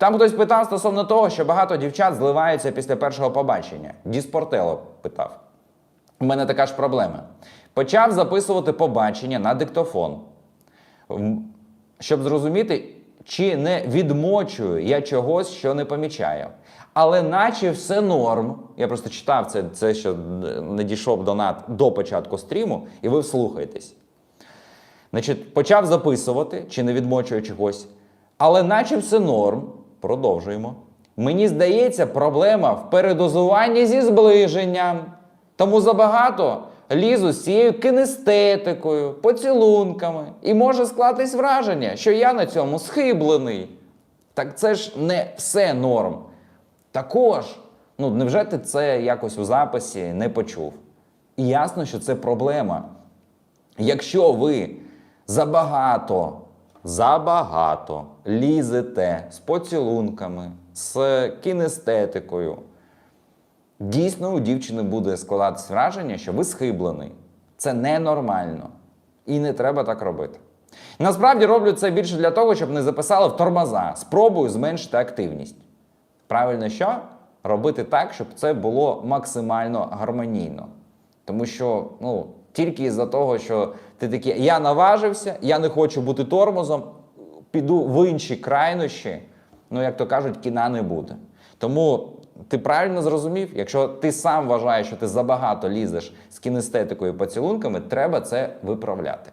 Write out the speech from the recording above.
Там хтось питав стосовно того, що багато дівчат зливаються після першого побачення. Діспортело питав. У мене така ж проблема. Почав записувати побачення на диктофон, щоб зрозуміти, чи не відмочую я чогось, що не помічаю. Але наче все норм. Я просто читав це, це що не дійшов донат до початку стріму, і ви вслухаєтесь. Значить, почав записувати, чи не відмочую чогось. Але наче все норм. Продовжуємо. Мені здається, проблема в передозуванні зі зближенням. Тому забагато лізу з цією кинестетикою, поцілунками. І може склатись враження, що я на цьому схиблений. Так це ж не все норм. Також, ну невже ти це якось у записі не почув? І ясно, що це проблема. Якщо ви забагато, забагато лізете з поцілунками, з кінестетикою, дійсно у дівчини буде складатись враження, що ви схиблений. Це ненормально. І не треба так робити. Насправді роблю це більше для того, щоб не записали в тормоза. Спробую зменшити активність. Правильно що? Робити так, щоб це було максимально гармонійно. Тому що ну, тільки із-за того, що ти такий, я наважився, я не хочу бути тормозом, піду в інші крайнощі, ну, як то кажуть, кіна не буде. Тому ти правильно зрозумів, якщо ти сам вважаєш, що ти забагато лізеш з кінестетикою поцілунками, треба це виправляти.